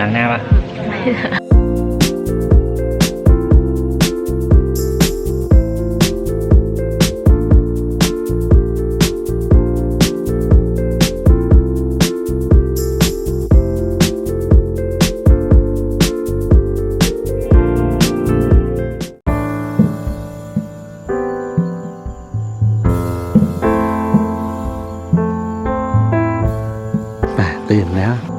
ล้างหน้าปะอะตื่นแล้ว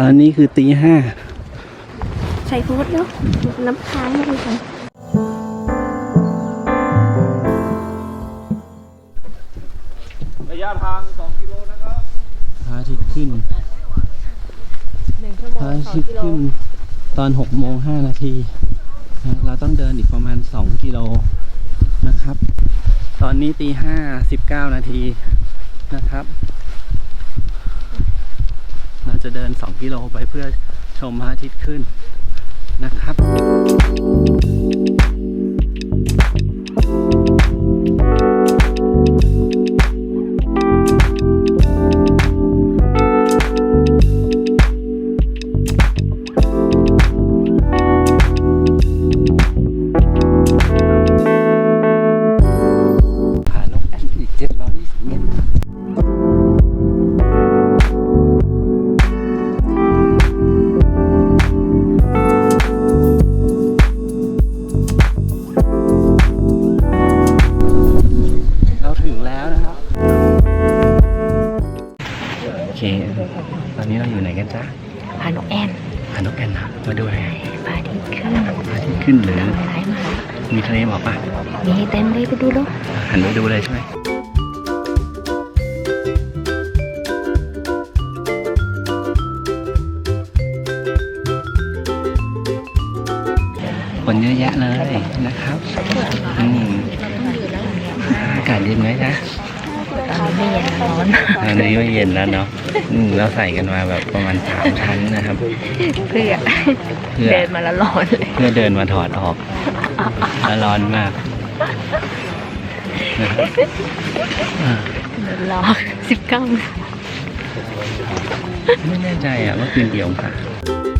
ตอนนี้คือตีห้าใส่ฟูดเนาะน้ำค้างไม่ได้ใส่ระยะทาง2กิโลนะครับพระอาทิตย์ขึ้นหนึ่งชั่วโมพระงอาสองทิตย์กิโลขึ้นตอนหกโมงห้านาทีนะเราต้องเดินอีกประมาณสองกิโลนะครับ ตอนนี้ตีห้าสิบเก้านาทีนะครับเรา จะเดินสองกิโลไปเพื่อชมพระอาทิตย์ขึ้นนะครับ กันจ๊ะพานกแอนผานกแอ่นนะมาดูอะไรพาทิตย์ขึ้นพระอาทิตย์ขึ้นหรือสายมามีทะเลหมอกปะมีเต็มเลยไปดูลูกหันไปดูเลยใช่ไหมคนเยอะแยะเลยนะครับอืมอากาศเย็นไหมจ๊ะตอนนี้ ไม่เย็นร้อนตอนนี้ไม่เย็นแล้วเนาะอืมเราใส่กันมาแบบประมาณสามชั้นนะครับ เพื่อเพื่อเดินมาแล้วร้อนเลยเพื่อเดินมาถอดออกแล้วร้อนมากนะครับอ่าร้อนสิบเก้าไม่แน่ใจอะว่าคืนกี่องศาอั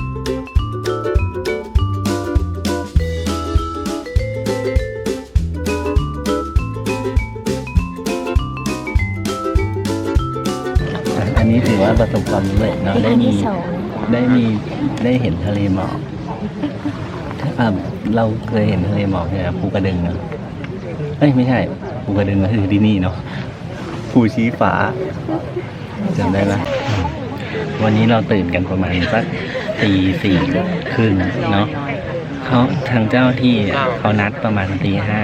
ว่าประสบความสำเร็จเนาะที่ได้อันมีที่สองได้มีได้เห็นทะเลหมอกอ่าเราเคยเห็นทะเลหมอกเนี่ยภูกระดึงเนอะเอ้ยไม่ใช่ภูกระดึงก็คือที่นี่เนาะภูชี้ฟ้าจำได้ไหมอืมวันนี้เราตื่นกันประมาณสักตีสี่ครึ่งเนาะเขาทางเจ้าที่เนี่ยเขานัดประมาณตีห้า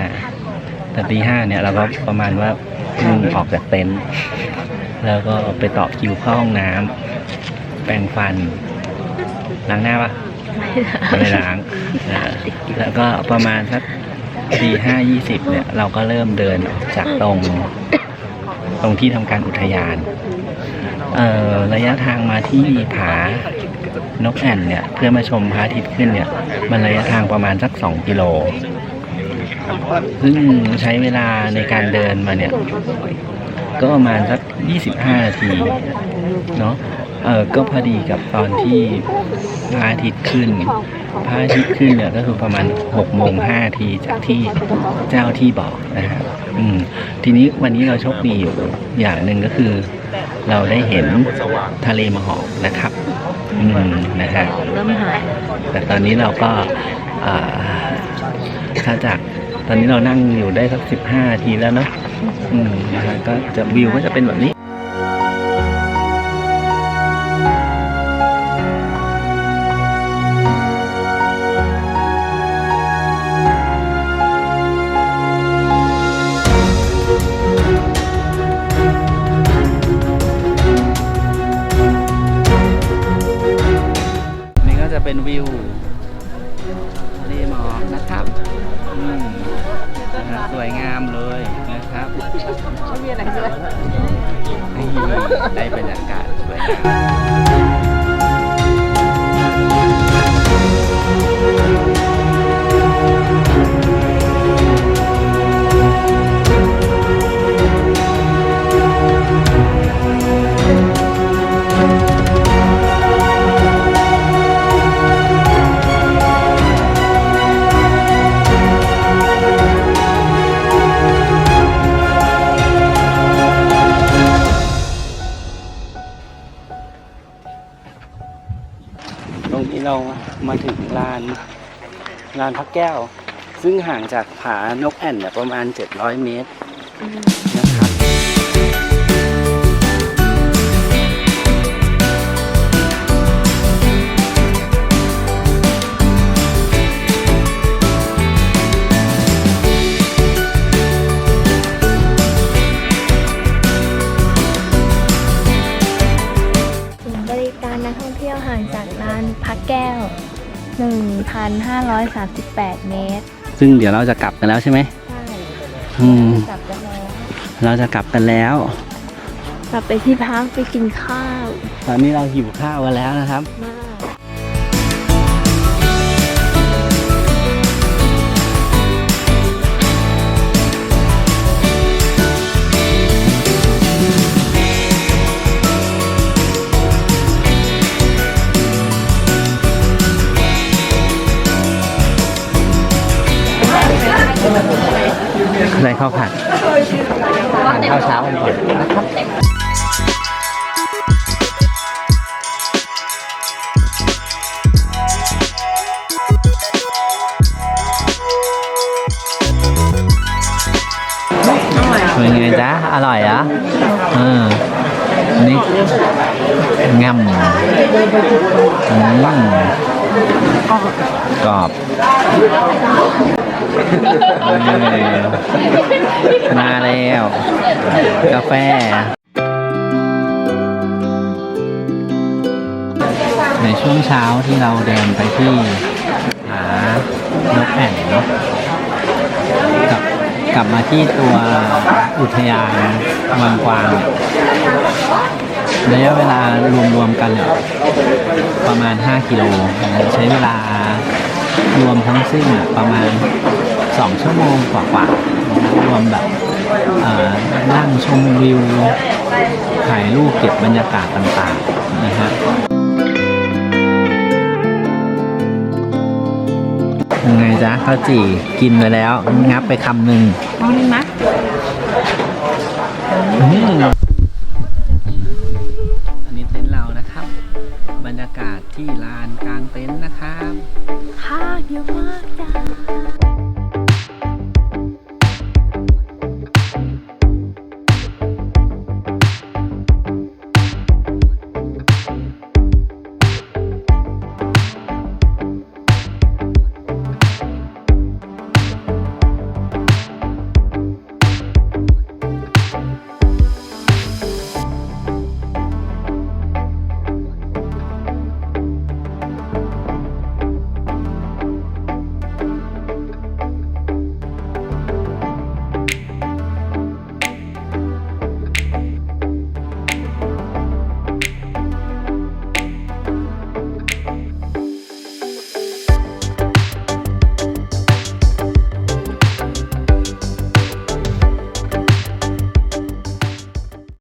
แต่ตีห้าเนี่ยเราก็ประมาณว่าเพิ่งออกจากเต็นท์ แล้วก็ไปต่อคิวเข้าห้องน้ำแปรงฟัน ล้างหน้าปะไม่ได้ล้างเออแล้วก็ประมาณสักตีห้ายี่สิบเนี่ย เราก็เริ่มเดินออกจากตรง ตรงที่ทำการอุทยาน เอ่อ ระยะทางมาที่ผานกแอ่นเนี่ย เพื่อมาชมพระอาทิตย์ขึ้นเนี่ย มันระยะทางประมาณสักสองกิโลซึ่งใช้เวลาในการเดินมาเนี่ย ก็ประมาณสักยี่สิบห้านาทีเนาะเออก็พอดีกับตอนที่พระอาทิตย์ขึ้นพระอาทิตย์ขึ้นเนี่ยก็คือประมาณหกโมงห้าทีจากที่เจ้าที่บอกนะครับอืมทีนี้วันนี้เราโชคดีอยู่อย่างหนึ่งก็คือ เราได้เห็นทะเลหมอกนะครับอืมนะฮะเริ่มหายแต่ตอนนี้เราก็อ่าถ้าจากตอนนี้เรานั่งอยู่ได้สักสิบห้านาทีแล้วเนาะ อืมนะฮะก็จะวิวก็จะเป็นแบบนี้นี่ก็จะ เป็นวิวทะเลหมอกนะครับอืมนะฮะสวยงามเลยนะครับไม่มีอะไรเลยนี่ได้บรรยากาศสวยงาม ลานพระแก้ว ซึ่งห่างจากผานกแอ่นเนี่ยประมาณ 700 เมตรนะครับ 1,538 เมตรซึ่งเดี๋ยวเราจะกลับกันแล้วใช่ไหมใช่อืมกลับกันแล้วเราจะกลับกันแล้ว กลับไปที่พักไปกินข้าว ตอนนี้เราหิวข้าวกันแล้วนะครับมาก ข้าวผัดทานข้าวเช้ากันก่อนนะครับเป็นไงจ๊ะ อร่อยอะเออนี่งำอืมกรอบ มาแล้ว กาแฟในช่วงเช้าที่เราเดินไปที่หานกแอ่นเนาะกลับกลับมาที่ตัวอุทยานวังกวางเนี่ยระยะเวลารวมๆกันเนี่ยประมาณ 5 กิโล ใช้เวลา รวมทั้งสิ้นอะประมาณ 2 ชั่วโมงกว่าๆรวมแบบเอ่อนั่งชมวิว ถ่ายรูปเก็บบรรยากาศต่างๆนะฮะยังไงจ๊ะข้าวจี่กินไปแล้ว งับไปคำหนึ่งเอาหนึ่งนะอืมอันนี้เต็นท์เรานะครับ บรรยากาศที่ลาน